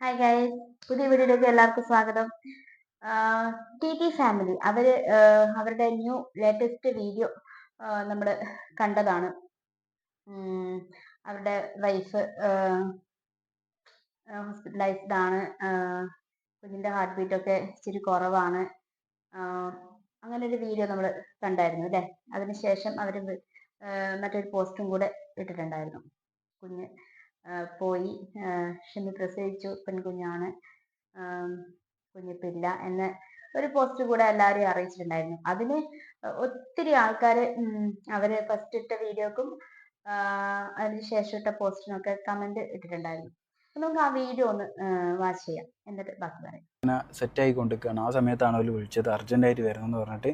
Hi ഗായ് പുതിയ വീഡിയോയിലേക്ക് എല്ലാവർക്കും സ്വാഗതം. ടി ടി ഫാമിലി അവർ അവരുടെ ന്യൂ ലേറ്റസ്റ്റ് വീഡിയോ നമ്മൾ കണ്ടതാണ്. അവരുടെ വൈഫ് ഹോസ്പിറ്റലൈസ്ഡ് ആണ്. കുഞ്ഞിന്റെ ഹാർട്ട് ബീറ്റ് ഒക്കെ ഇച്ചിരി കുറവാണ്. അങ്ങനെ ഒരു വീഡിയോ നമ്മൾ കണ്ടായിരുന്നു അല്ലേ? അതിനുശേഷം അവർ മറ്റൊരു പോസ്റ്റും കൂടെ ഇട്ടിട്ടുണ്ടായിരുന്നു. കുഞ്ഞ് പോയി. ഷെമി പ്രസവിച്ചു. പെൺകുഞ്ഞാണ്. കുഞ്ഞിപ്പില്ല എന്ന് ഒരു പോസ്റ്റ് കൂടെ എല്ലാവരെയും അറിയിച്ചിട്ടുണ്ടായിരുന്നു. അതിന് ഒത്തിരി ആൾക്കാർ അവർ ഫസ്റ്റ് ഇട്ട വീഡിയോക്കും അതിന് ശേഷം ഇട്ട പോസ്റ്റിനൊക്കെ കമന്റ് ഇട്ടിട്ടുണ്ടായിരുന്നു. നമുക്ക് ആ വീഡിയോ ഒന്ന് വാച്ച് ചെയ്യാം. എന്നിട്ട് സെറ്റ് ആയി കൊണ്ടിരിക്കുകയാണ് ആ സമയത്താണ് അവർ വിളിച്ചത്. അർജന്റായിട്ട് വരണം എന്ന് പറഞ്ഞിട്ട്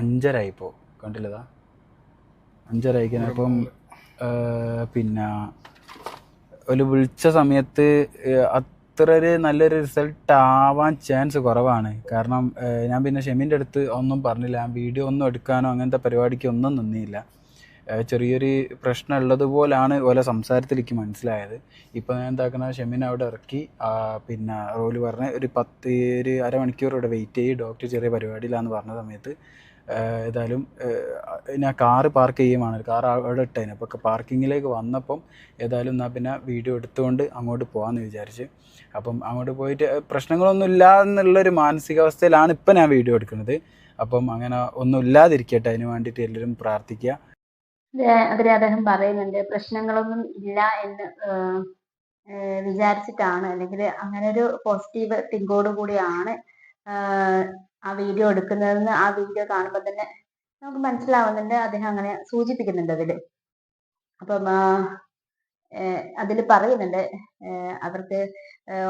അഞ്ചരായിപ്പോൾ കണ്ടില്ലതാ അഞ്ചരായിക്കാൻ അപ്പം പിന്നെ ഒരു വിളിച്ച സമയത്ത് അത്ര ഒരു നല്ലൊരു റിസൾട്ട് ആവാൻ ചാൻസ് കുറവാണ്. കാരണം ഞാൻ പിന്നെ ഷെമിന്റെ അടുത്ത് ഒന്നും പറഞ്ഞില്ല. വീഡിയോ ഒന്നും എടുക്കാനോ അങ്ങനത്തെ പരിപാടിക്ക് ഒന്നും നിന്നില്ല. ചെറിയൊരു പ്രശ്നം ഉള്ളതുപോലാണ് ഓലെ സംസാരത്തിലേക്ക് മനസ്സിലായത്. ഇപ്പോൾ ഞാൻ എന്താക്കുന്ന ഷെമിനെ അവിടെ ഇറക്കി. പിന്നെ റോൽ പറഞ്ഞ് ഒരു പത്ത് ഒരു അരമണിക്കൂർ ഇവിടെ വെയിറ്റ് ചെയ്യും ഡോക്ടർ ചെറിയ പരിപാടിയിലാന്ന് പറഞ്ഞ സമയത്ത് ഏതായാലും ഞാൻ കാറ് പാർക്ക് ചെയ്യുമാണ് കാർ അവിടെ ഇട്ടതിന് അപ്പോൾ പാർക്കിങ്ങിലേക്ക് വന്നപ്പം ഏതായാലും എന്നാൽ പിന്നെ വീഡിയോ എടുത്തുകൊണ്ട് അങ്ങോട്ട് പോകാമെന്ന് വിചാരിച്ച്. അപ്പം അങ്ങോട്ട് പോയിട്ട് പ്രശ്നങ്ങളൊന്നും ഇല്ല എന്നുള്ളൊരു മാനസികാവസ്ഥയിലാണ് ഇപ്പം ഞാൻ വീഡിയോ എടുക്കുന്നത്. അപ്പം അങ്ങനെ ഒന്നും ഇല്ലാതിരിക്കട്ടെ. അതിന് വേണ്ടിയിട്ട് എല്ലാവരും പ്രാർത്ഥിക്കുക. അതിൽ അദ്ദേഹം പറയുന്നുണ്ട് പ്രശ്നങ്ങളൊന്നും ഇല്ല എന്ന് വിചാരിച്ചിട്ടാണ്. അല്ലെങ്കിൽ അങ്ങനെ ഒരു പോസിറ്റീവ് തിങ്കോട് കൂടിയാണ് ആ വീഡിയോ എടുക്കുന്നതെന്ന് ആ വീഡിയോ കാണുമ്പോൾ തന്നെ നമുക്ക് മനസ്സിലാവുന്നുണ്ട്. അദ്ദേഹം അങ്ങനെ സൂചിപ്പിക്കുന്നുണ്ട് അതിൽ അപ്പം അതിൽ പറയുന്നുണ്ട് അവർക്ക്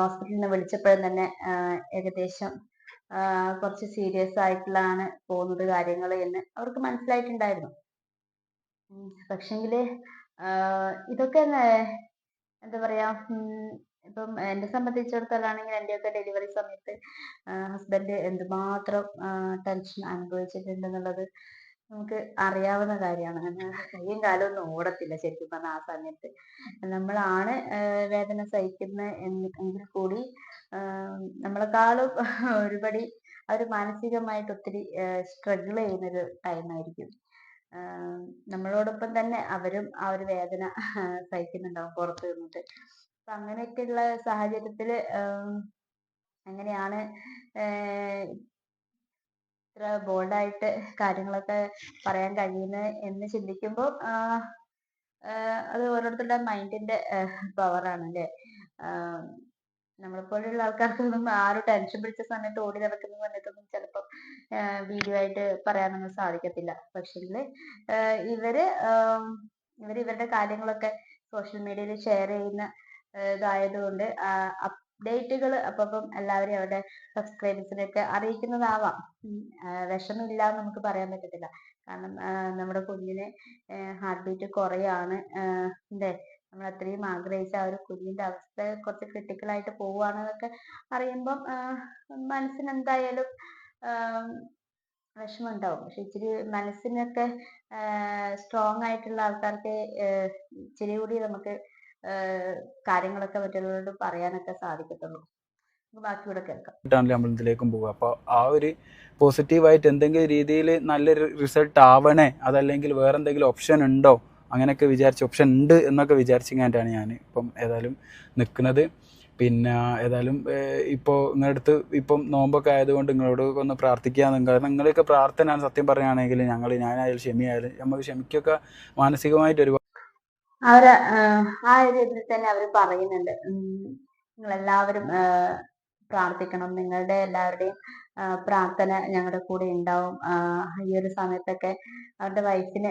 ഹോസ്പിറ്റലിൽ നിന്ന് വിളിച്ചപ്പോഴും തന്നെ ഏകദേശം കുറച്ച് സീരിയസ് ആയിട്ടുള്ളതാണ് പോകുന്നത് കാര്യങ്ങൾ എന്ന് അവർക്ക് മനസ്സിലായിട്ടുണ്ടായിരുന്നു. പക്ഷെങ്കിൽ ഇതൊക്കെ എന്താ പറയാ ഇപ്പം എന്നെ സംബന്ധിച്ചിടത്തോളാണെങ്കിൽ എന്റെയൊക്കെ ഡെലിവറി സമയത്ത് ഹസ്ബൻഡ് എന്തുമാത്രം ടെൻഷൻ അനുഭവിച്ചിട്ടുണ്ടെന്നുള്ളത് നമുക്ക് അറിയാവുന്ന കാര്യമാണ്. കയ്യും കാലും ഒന്നും ഓടത്തില്ല ശരിക്കും പറഞ്ഞാൽ ആ സമയത്ത്. നമ്മളാണ് വേദന സഹിക്കുന്ന എങ്കിൽ കൂടി നമ്മളെക്കാളും ഒരുപടി അവർ മാനസികമായിട്ട് ഒത്തിരി സ്ട്രഗിൾ ചെയ്യുന്നൊരു ടൈമായിരിക്കും നമ്മളോടൊപ്പം തന്നെ അവരും ആ ഒരു വേദന സഹിക്കുന്നുണ്ടാവും പുറത്ത് നിന്നിട്ട്. അങ്ങനെയൊക്കെയുള്ള സാഹചര്യത്തിൽ അങ്ങനെയാണ് ഇത്ര ബോൾഡായിട്ട് കാര്യങ്ങളൊക്കെ പറയാൻ കഴിയുന്നത് എന്ന് ചിന്തിക്കുമ്പോൾ അത് ഓരോരുത്തരുടെ മൈൻഡിന്റെ പവറാണ് അല്ലേ ആഹ് നമ്മളെപ്പോലെയുള്ള ആൾക്കാർക്കൊന്നും ആ ഒരു ടെൻഷൻ പിടിച്ച സമയത്ത് ഓടി നടക്കുന്ന സമയത്തൊന്നും ചിലപ്പം വീഡിയോ ആയിട്ട് പറയാനൊന്നും സാധിക്കത്തില്ല. ആഹ് ഇവർ ഇവർ ഇവർ ഇവരുടെ കാര്യങ്ങളൊക്കെ സോഷ്യൽ മീഡിയയിൽ ഷെയർ ചെയ്യുന്ന ഇതായതുകൊണ്ട് അപ്ഡേറ്റുകൾ അപ്പം എല്ലാവരെയും അവരുടെ സബ്സ്ക്രൈബേഴ്സിനെയൊക്കെ അറിയിക്കുന്നതാവാം. വിഷമില്ല എന്ന് നമുക്ക് പറയാൻ പറ്റത്തില്ല. കാരണം നമ്മുടെ കുഞ്ഞിന് ഹാർട്ട് ബീറ്റ് കുറയാണ്. അല്ലേ നമ്മൾ അത്രയും ആഗ്രഹിച്ച ആ ഒരു കുഞ്ഞിന്റെ അവസ്ഥ കുറച്ച് ക്രിട്ടിക്കൽ ആയിട്ട് പോവുകയാണെന്നൊക്കെ അറിയുമ്പം മനസ്സിന് എന്തായാലും ആം, വിഷമം ഉണ്ടാവും പക്ഷെ ഇച്ചിരി മനസ്സിനൊക്കെ സ്ട്രോങ് ആയിട്ടുള്ള ആൾക്കാർക്ക് ഇച്ചിരി കൂടി നമുക്ക് കാര്യങ്ങളൊക്കെ മറ്റുള്ളവരോട് പറയാനൊക്കെ സാധിക്കത്തുള്ളൂ. നമുക്ക് പോകും അപ്പോൾ ആ ഒരു പോസിറ്റീവായിട്ട് എന്തെങ്കിലും രീതിയിൽ നല്ലൊരു റിസൾട്ട് ആവണേ അതല്ലെങ്കിൽ വേറെ എന്തെങ്കിലും ഓപ്ഷൻ ഉണ്ടോ അങ്ങനെയൊക്കെ വിചാരിച്ച് ഓപ്ഷൻ ഉണ്ട് എന്നൊക്കെ വിചാരിച്ചിങ്ങാണ്ടാണ് ഞാൻ ഇപ്പം ഏതായാലും നിൽക്കുന്നത്. പിന്നെ ഏതായാലും ഇപ്പോൾ നിങ്ങളുടെ അടുത്ത് ഇപ്പം നോമ്പൊക്കെ ആയതുകൊണ്ട് നിങ്ങളോട് ഒന്ന് പ്രാർത്ഥിക്കുക കാരണം നിങ്ങളൊക്കെ പ്രാർത്ഥന സത്യം പറയുകയാണെങ്കിൽ ഞങ്ങൾ ഞാനായാലും ക്ഷമിയായാലും നമുക്ക് ക്ഷമിക്കൊക്കെ മാനസികമായിട്ട് ഒരുപാട് അവർ ആ ഒരു ഇതിൽ തന്നെ അവർ പറയുന്നുണ്ട്. നിങ്ങൾ എല്ലാവരും പ്രാർത്ഥിക്കണം. നിങ്ങളുടെ എല്ലാവരുടെയും പ്രാർത്ഥന ഞങ്ങളുടെ കൂടെ ഉണ്ടാവും. ഈ ഒരു സമയത്തൊക്കെ അവരുടെ വൈഫിന്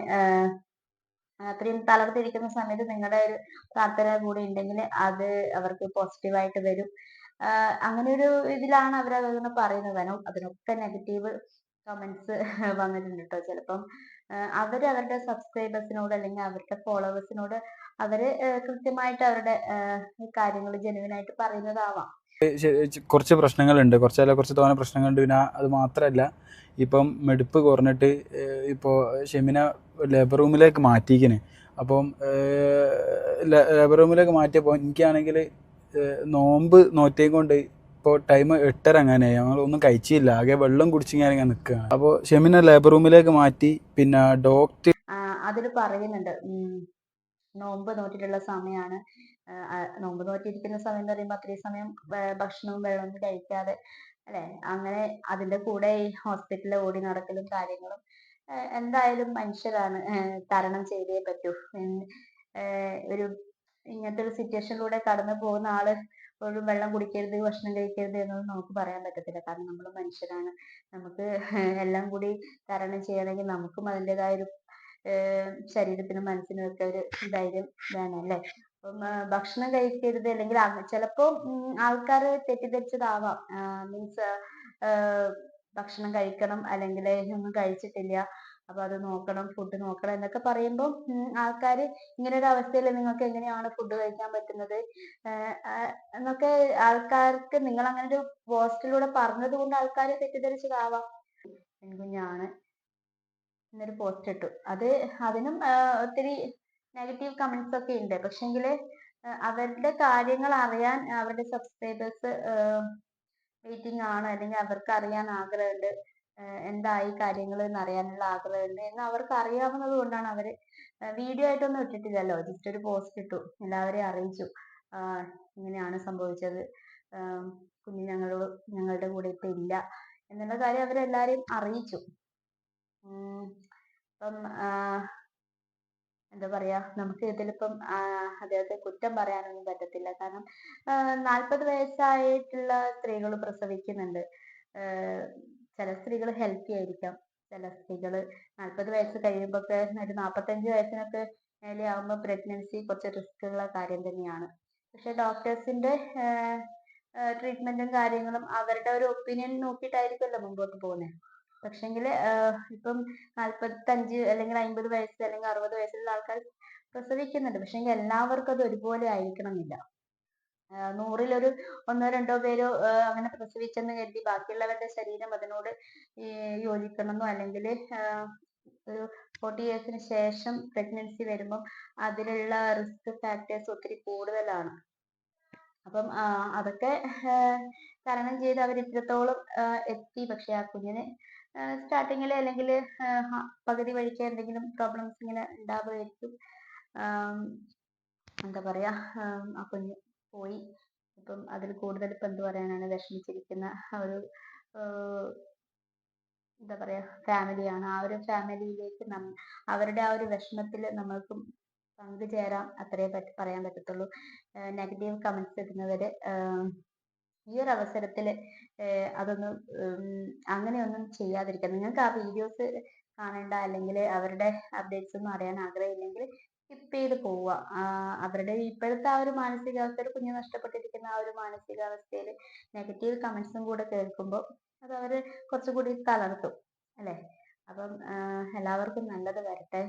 അത്രയും തളർത്തിരിക്കുന്ന സമയത്ത് നിങ്ങളുടെ ഒരു പ്രാർത്ഥന കൂടെ ഉണ്ടെങ്കിൽ അത് അവർക്ക് പോസിറ്റീവായിട്ട് വരും. അങ്ങനെ ഒരു ഇതിലാണ് അവർ അതൊന്ന് പറയുന്നത്. അതിനോ അതിനൊക്കെ നെഗറ്റീവ് കമന്റ്സ് വന്നിട്ടുണ്ട് കേട്ടോ ചിലപ്പം. അവർ അവരുടെ സബ്സ്ക്രൈബേഴ്സിനോട് അല്ലെങ്കിൽ അവരുടെ ഫോളോവേഴ്സിനോട് അവർ കൃത്യമായിട്ട് അവരുടെ കാര്യങ്ങൾ ജെനുവിനായിട്ട് പറയുന്നതാവാം. ശ- ച- കുറച്ച് പ്രശ്നങ്ങളുണ്ട്. കുറച്ചല്ല കുറച്ച് തോന്നെ പ്രശ്നങ്ങളുണ്ട്. പിന്നെ അത് മാത്രമല്ല ഇപ്പം മെടുപ്പ് കുറഞ്ഞിട്ട് ഇപ്പോൾ ഷെമിന ലേബർ റൂമിലേക്ക് മാറ്റിയിരിക്കണ്. അപ്പം ലേബർ റൂമിലേക്ക് മാറ്റിയപ്പോൾ എനിക്കാണെങ്കിൽ നോമ്പ് നോറ്റേം കൊണ്ട് ഇപ്പോൾ ടൈം എട്ടര അങ്ങനെ ഞങ്ങൾ ഒന്നും കഴിച്ചില്ല. ആകെ വെള്ളം കുടിച്ചു ഞാൻ ഇങ്ങനെ നിൽക്കുകയാണ് അപ്പോൾ ഷെമിനെ ലേബർ റൂമിലേക്ക് മാറ്റി. പിന്നെ ഡോക്ടർ അതിൽ പറയുന്നുണ്ട്. നോമ്പ് നോറ്റിട്ടുള്ള സമയമാണ് നോമ്പ് നോറ്റിരിക്കുന്ന സമയം എന്ന് പറയുമ്പോൾ അത്രയും സമയം ഭക്ഷണവും വെള്ളവും കഴിക്കാതെ അല്ലെ? അങ്ങനെ അതിന്റെ കൂടെ ഈ ഹോസ്പിറ്റലിൽ ഓടി നടക്കലും കാര്യങ്ങളും എന്തായാലും മനുഷ്യരാണ് തരണം ചെയ്തേ പറ്റൂ. ഒരു ഇങ്ങനത്തെ ഒരു സിറ്റുവേഷനിലൂടെ കടന്നു പോകുന്ന ആൾ ഒരു വെള്ളം കുടിക്കരുത് ഭക്ഷണം കഴിക്കരുത് എന്നൊന്നും നമുക്ക് പറയാൻ പറ്റത്തില്ല. കാരണം നമ്മൾ മനുഷ്യരാണ്. നമുക്ക് എല്ലാം കൂടി തരണം ചെയ്യണമെങ്കിൽ നമുക്കും അതിന്റെതായ ഒരു ശരീരത്തിനും മനസ്സിനും ഒക്കെ ഒരു ധൈര്യം വേണം അല്ലേ? അപ്പം ഭക്ഷണം കഴിക്കരുത് അല്ലെങ്കിൽ ചിലപ്പോൾ ആൾക്കാർ തെറ്റിദ്ധരിച്ചതാവാം. മീൻസ് ഭക്ഷണം കഴിക്കണം അല്ലെങ്കിൽ ഒന്നും കഴിച്ചിട്ടില്ല. അപ്പൊ അത് നോക്കണം ഫുഡ് നോക്കണം എന്നൊക്കെ പറയുമ്പോൾ ആൾക്കാർ ഇങ്ങനെ ഒരു അവസ്ഥയിൽ നിങ്ങൾക്ക് എങ്ങനെയാണ് ഫുഡ് കഴിക്കാൻ പറ്റുന്നത്? ഏർ എന്നൊക്കെ ആൾക്കാർക്ക് നിങ്ങൾ അങ്ങനെ ഒരു പോസ്റ്റിലൂടെ പറഞ്ഞത് കൊണ്ട് ആൾക്കാർ തെറ്റിദ്ധരിച്ചതാവാം. പെൺകുഞ്ഞാണ് എന്നൊരു പോസ്റ്റ് ഇട്ടു. അത് അതിനും ഏർ ഒത്തിരി നെഗറ്റീവ് കമന്റ്സ് ഒക്കെ ഉണ്ട്. പക്ഷെങ്കിൽ അവരുടെ കാര്യങ്ങൾ അറിയാൻ അവരുടെ സബ്സ്ക്രൈബേഴ്സ് വെയിറ്റിംഗ് ആണ്. അല്ലെങ്കിൽ അവർക്ക് അറിയാൻ ആഗ്രഹമുണ്ട്. എന്തായി കാര്യങ്ങൾ എന്ന് അറിയാനുള്ള ആഗ്രഹമുണ്ട് എന്ന് അവർക്ക് അറിയാവുന്നത് കൊണ്ടാണ് അവർ വീഡിയോ ആയിട്ടൊന്നും ഇട്ടിട്ടില്ലല്ലോ. ജസ്റ്റ് ഒരു പോസ്റ്റ് ഇട്ടു. എല്ലാവരെയും അറിയിച്ചു. ഇങ്ങനെയാണ് സംഭവിച്ചത്. കുഞ്ഞ് ഞങ്ങളോട് ഞങ്ങളുടെ കൂടെ ഇപ്പൊ ഇല്ല എന്നുള്ള കാര്യം അവരെല്ലാരെയും അറിയിച്ചു. ഇപ്പം എന്താ പറയാ നമുക്ക് ഇതിലിപ്പം അദ്ദേഹത്തെ കുറ്റം പറയാനൊന്നും പറ്റത്തില്ല. കാരണം നാൽപ്പത് വയസ്സായിട്ടുള്ള സ്ത്രീകൾ പ്രസവിക്കുന്നുണ്ട്. ചില സ്ത്രീകൾ ഹെൽത്തി ആയിരിക്കാം. ചില സ്ത്രീകൾ നാൽപ്പത് വയസ്സ് കഴിയുമ്പോഴൊക്കെ ഒരു നാൽപ്പത്തഞ്ച് വയസ്സിനൊക്കെ മേലെ ആകുമ്പോൾ പ്രഗ്നൻസി കുറച്ച് റിസ്ക് ഉള്ള കാര്യം തന്നെയാണ്. പക്ഷെ ഡോക്ടേഴ്സിന്റെ ട്രീറ്റ്മെന്റും കാര്യങ്ങളും അവരുടെ ഒരു ഒപ്പീനിയൻ നോക്കിയിട്ടായിരിക്കുമല്ലോ മുമ്പോട്ട് പോകുന്നത് പക്ഷെങ്കിൽ ഇപ്പം നാൽപ്പത്തഞ്ച് അല്ലെങ്കിൽ അമ്പത് വയസ്സ് അല്ലെങ്കിൽ അറുപത് വയസ്സുള്ള ആൾക്കാർ പ്രസവിക്കുന്നുണ്ട്. പക്ഷെങ്കിൽ എല്ലാവർക്കും അത് ഒരുപോലെ ആയിരിക്കണം എന്നില്ല ആഹ് നൂറിലൊരു ഒന്നോ രണ്ടോ പേരോ അങ്ങനെ പ്രസവിച്ചെന്ന് കരുതി ബാക്കിയുള്ളവരുടെ ശരീരം അതിനോട് യോജിക്കണമെന്നോ അല്ലെങ്കിൽ ഒരു ഫോർട്ടി ഇയേഴ്സിന് ശേഷം പ്രഗ്നൻസി വരുമ്പോൾ അതിലുള്ള റിസ്ക് ഫാക്ടേഴ്സ് ഒത്തിരി കൂടുതലാണ്. അപ്പം അതൊക്കെ തരണം ചെയ്ത് അവർ ഇത്രത്തോളം എത്തി. പക്ഷെ ആ കുഞ്ഞിന് സ്റ്റാർട്ടിങ്ങിൽ അല്ലെങ്കിൽ പകുതി വഴിക്ക് എന്തെങ്കിലും പ്രോബ്ലംസ് ഇങ്ങനെ ഉണ്ടാവുമായിരിക്കും. എന്താ പറയാ ആ കുഞ്ഞ് പോയി. ഇപ്പം അതിൽ കൂടുതൽ ഇപ്പം എന്ത് പറയാനാണ്? വിഷമിച്ചിരിക്കുന്ന ഒരു എന്താ പറയാ ഫാമിലിയാണ് ആ ഒരു ഫാമിലിയിലേക്ക് അവരുടെ ആ ഒരു വിഷമത്തിൽ നമ്മൾക്കും പങ്കുചേരാം അത്രേ പറ്റി പറയാൻ പറ്റത്തുള്ളൂ. നെഗറ്റീവ് കമന്റ്സ് ഇടുന്നവർ ഈ ഒരു അവസരത്തിൽ അതൊന്നും അങ്ങനെ അങ്ങനെയൊന്നും ചെയ്യാതിരിക്കുക നിങ്ങൾക്ക് ആ വീഡിയോസ് കാണേണ്ട അല്ലെങ്കിൽ അവരുടെ അപ്ഡേറ്റ്സ് ഒന്നും അറിയാൻ ആഗ്രഹമില്ലെങ്കിൽ സ്കിപ്പ് ചെയ്ത് പോവുക. അവരുടെ ഇപ്പോഴത്തെ ആ ഒരു മാനസികാവസ്ഥ ഒരു കുഞ്ഞ് നഷ്ടപ്പെട്ടിരിക്കുന്ന ആ ഒരു മാനസികാവസ്ഥയിൽ നെഗറ്റീവ് കമന്റ്സും കൂടെ കേൾക്കുമ്പോൾ അത് അവർ കുറച്ചുകൂടി തളർത്തും അല്ലേ? അപ്പം എല്ലാവർക്കും നല്ലത് വരട്ടെ.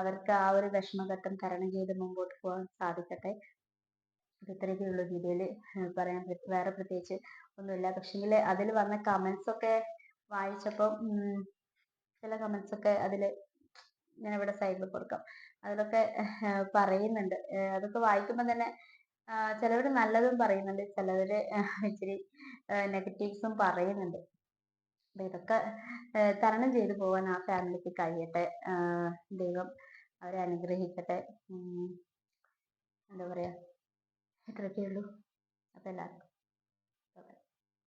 അവർക്ക് ആ ഒരു വിഷമഘട്ടം തരണം ചെയ്ത് മുമ്പോട്ട് പോകാൻ സാധിക്കട്ടെ. ഇത് ഇത്രയൊക്കെ ഉള്ളൂ വീഡിയോയിൽ പറയാൻ വേറെ പ്രത്യേകിച്ച് ഒന്നുമില്ല. പക്ഷെങ്കിൽ അതിൽ വന്ന കമന്റ്സ് ഒക്കെ വായിച്ചപ്പോൾ ചില കമന്റ്സ് ഒക്കെ അതിൽ ഞാൻ ഇവിടെ സൈഡിൽ കൊടുക്കാം. അതിലൊക്കെ പറയുന്നുണ്ട്. അതൊക്കെ വായിക്കുമ്പോൾ തന്നെ ചിലവർ നല്ലതും പറയുന്നുണ്ട് ചിലവർ ഇച്ചിരി നെഗറ്റീവ്സും പറയുന്നുണ്ട്. അപ്പൊ ഇതൊക്കെ തരണം ചെയ്തു പോകാൻ ആ ഫാമിലിക്ക് കഴിയട്ടെ. ദൈവം അവരെ അനുഗ്രഹിക്കട്ടെ. എന്താ പറയാ? ഇത്രയൊക്കെ ഉള്ളൂ. അപ്പൊ എല്ലാവർക്കും.